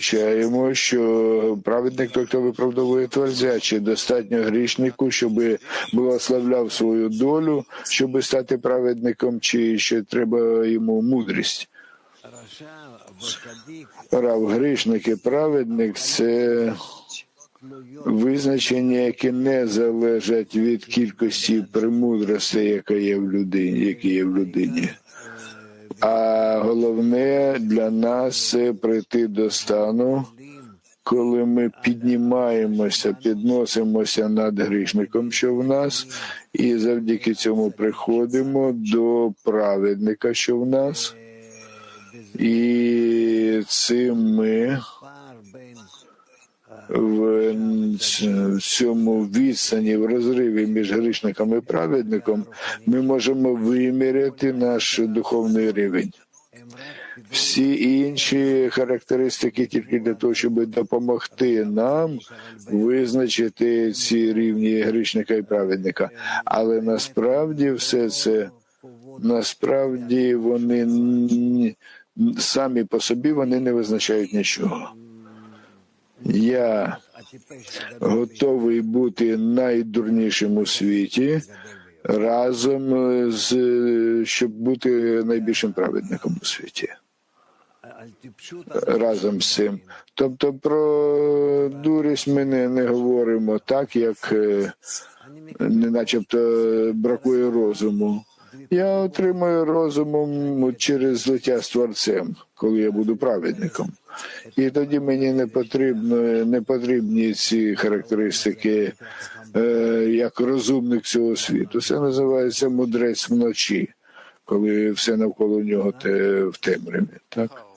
вивчаємо, що праведник той, хто виправдовує творця, чи достатньо грішнику, щоб благословляв свою долю, щоб стати праведником, чи ще треба йому мудрість. Рав грішник і праведник це визначення, які не залежать від кількості премудростей, яка є в людині, які є в людині. Головне для нас це прийти до стану, коли ми піднімаємося, підносимося над грішником, що в нас, і завдяки цьому приходимо до праведника, що в нас, і цим ми в цьому відстані, в розриві між грішником і праведником, ми можемо виміряти наш духовний рівень. Всі інші характеристики тільки для того, щоб допомогти нам визначити ці рівні грішника і праведника. Але насправді все це насправді вони самі по собі вони не визначають нічого. Я готовий бути найдурнішим у світі разом з щоб бути найбільшим праведником у світі. Разом з цим. Тобто про дурість ми не, не говоримо так, як е, не начебто бракує розуму. Я отримую розумом через злиття з творцем, коли я буду праведником. І тоді мені не потрібно не потрібні ці характеристики е, як розумник цього світу. Це називається мудрець вночі, коли все навколо нього те в темряві. Так